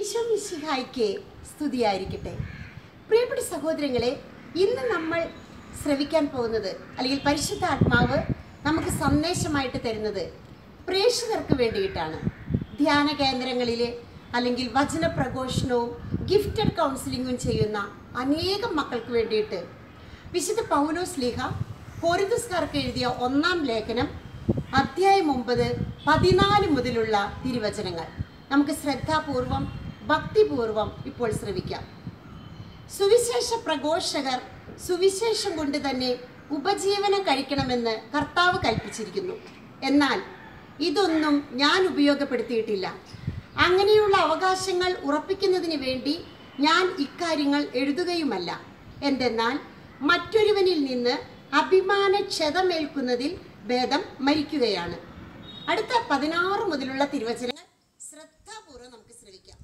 ഈശോ മിശിഹായിക്ക് സ്തുതിയായിരിക്കട്ടെ. പ്രിയപ്പെട്ട സഹോദരങ്ങളെ ഇന്ന് നമ്മൾ ശ്രവിക്കാൻ പോകുന്നത് അല്ലെങ്കിൽ പരിശുദ്ധ ആത്മാവ് നമുക്ക് സന്ദേശമായിട്ട് തരുന്നത് പ്രേക്ഷകർക്ക് വേണ്ടിയിട്ടാണ്. ധ്യാന കേന്ദ്രങ്ങളിൽ അല്ലെങ്കിൽ വചന പ്രഘോഷണവും ഗിഫ്റ്റഡ് കൗൺസിലിങ്ങും ചെയ്യുന്ന അനേകം മക്കൾക്ക് വേണ്ടിയിട്ട് വിശുദ്ധ പൗലോസ് ലീഹ കോരിന്തസ്കാർക്ക് എഴുതിയ ഒന്നാം ലേഖനം അധ്യായം ഒമ്പത് പതിനാല് മുതലുള്ള തിരുവചനങ്ങൾ. നമുക്ക് ശ്രദ്ധാപൂർവം ഭക്തിപൂർവം ഇപ്പോൾ ശ്രവിക്കാം. സുവിശേഷ പ്രഘോഷകർ സുവിശേഷം കൊണ്ട് തന്നെ ഉപജീവനം കഴിക്കണമെന്ന് കർത്താവ് കൽപ്പിച്ചിരിക്കുന്നു. എന്നാൽ ഇതൊന്നും ഞാൻ ഉപയോഗപ്പെടുത്തിയിട്ടില്ല. അങ്ങനെയുള്ള അവകാശങ്ങൾ ഉറപ്പിക്കുന്നതിന് വേണ്ടി ഞാൻ ഇക്കാര്യങ്ങൾ എഴുതുകയുമല്ല. എന്തെന്നാൽ മറ്റൊരുവനിൽ നിന്ന് അഭിമാന ക്ഷതമേൽക്കുന്നതിൽ ഭേദം മരിക്കുകയാണ്. അടുത്ത പതിനാറ് മുതലുള്ള തിരുവചനങ്ങൾ ശ്രദ്ധാപൂർവം നമുക്ക് ശ്രവിക്കാം.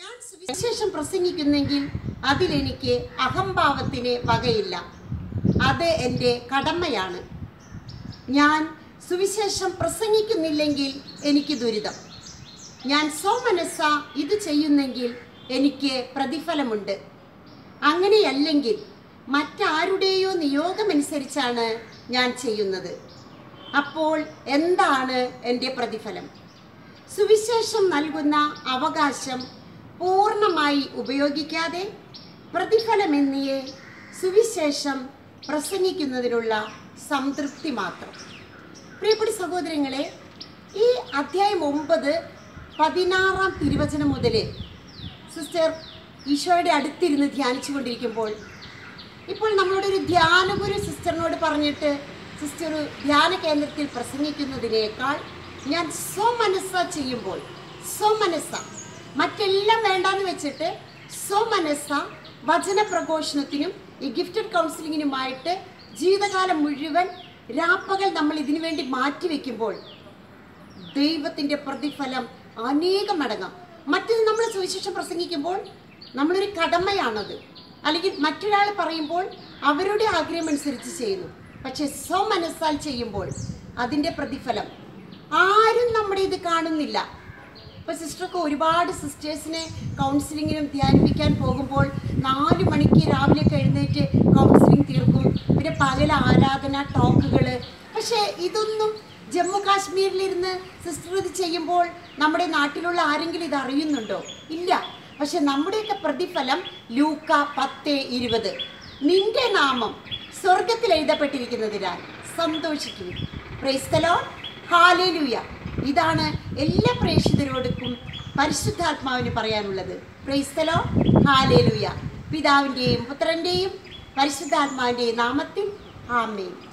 ഞാൻ സുവിശേഷം പ്രസംഗിക്കുന്നെങ്കിൽ അതിലെനിക്ക് അഹംഭാവത്തിന് വകയില്ല. അത് എന്റെ കടമയാണ്. ഞാൻ സുവിശേഷം പ്രസംഗിക്കുന്നില്ലെങ്കിൽ എനിക്ക് ദുരിതം. ഞാൻ സ്വമനസ്സ ഇത് ചെയ്യുന്നെങ്കിൽ എനിക്ക് പ്രതിഫലമുണ്ട്. അങ്ങനെയല്ലെങ്കിൽ മറ്റാരുടെയോ നിയോഗമനുസരിച്ചാണ് ഞാൻ ചെയ്യുന്നത്. അപ്പോൾ എന്താണ് എന്റെ പ്രതിഫലം? സുവിശേഷം നൽകുന്ന അവകാശം പൂർണമായി ഉപയോഗിക്കാതെ പ്രതിഫലമെന്നിയെ സുവിശേഷം പ്രസംഗിക്കുന്നതിനുള്ള സംതൃപ്തി മാത്രം. പ്രിയപ്പെട്ട സഹോദരങ്ങളെ ഈ അധ്യായം ഒമ്പത് പതിനാറാം തിരുവചനം മുതൽ സിസ്റ്റർ ഈശോയുടെ അടുത്തിരുന്ന് ധ്യാനിച്ചു കൊണ്ടിരിക്കുമ്പോൾ ഇപ്പോൾ നമ്മളോട് ഒരു ധ്യാനഗുരു സിസ്റ്ററിനോട് പറഞ്ഞിട്ട് സിസ്റ്റർ ധ്യാന കേന്ദ്രത്തിൽ പ്രസംഗിക്കുന്നതിനേക്കാൾ ഞാൻ സ്വമനസ്സ ചെയ്യുമ്പോൾ സ്വമനസ്സ മറ്റെല്ലാം വേണ്ടാന്ന് വെച്ചിട്ട് സ്വമനസ വചന പ്രഘോഷണത്തിനും ഈ ഗിഫ്റ്റഡ് കൗൺസിലിങ്ങിനുമായിട്ട് ജീവിതകാലം മുഴുവൻ രാപ്പകൽ നമ്മൾ ഇതിനു വേണ്ടി മാറ്റിവെക്കുമ്പോൾ ദൈവത്തിന്റെ പ്രതിഫലം അനേകം മടങ്ങാം മറ്റത് നമ്മൾ സുവിശേഷം പ്രസംഗിക്കുമ്പോൾ നമ്മളൊരു കടമയാണത്. അല്ലെങ്കിൽ മറ്റൊരാൾ പറയുമ്പോൾ അവരുടെ ആഗ്രഹം അനുസരിച്ച് ചെയ്യുന്നു. പക്ഷെ സ്വമനസ്സാൽ ചെയ്യുമ്പോൾ അതിന്റെ പ്രതിഫലം ആരും നമ്മുടെ ഇത് കാണുന്നില്ല. ഇപ്പോൾ സിസ്റ്റർക്ക് ഒരുപാട് സിസ്റ്റേഴ്സിനെ കൗൺസിലിങ്ങിനും ധ്യാനിപ്പിക്കാൻ പോകുമ്പോൾ നാല് മണിക്ക് രാവിലെ എഴുന്നേറ്റ് കൗൺസിലിംഗ് തീർക്കും. പിന്നെ പകൽ ആരാധന ടോക്കുകൾ പക്ഷേ ഇതൊന്നും ജമ്മു കാശ്മീരിലിരുന്ന് സിസ്റ്റർ ഇത് ചെയ്യുമ്പോൾ നമ്മുടെ നാട്ടിലുള്ള ആരെങ്കിലും ഇത് അറിയുന്നുണ്ടോ? ഇല്ല. പക്ഷെ നമ്മുടെയൊക്കെ പ്രതിഫലം ലൂക്ക പത്ത് ഇരുപത്. നിന്റെ നാമം സ്വർഗത്തിൽ എഴുതപ്പെട്ടിരിക്കുന്നതിനാൽ സന്തോഷിക്കുന്നു. പ്രൈസ്തലോ ഹാലേലൂയ. ഇതാണ് എല്ലാ പ്രേക്ഷിതരോടും പരിശുദ്ധാത്മാവിന് പറയാനുള്ളത്. പ്രൈസ്തലോ ഹാലേലുയ പിതാവിന്റെയും പുത്രന്റെയും പരിശുദ്ധാത്മാവിന്റെയും നാമത്തിൽ. ആമേൻ.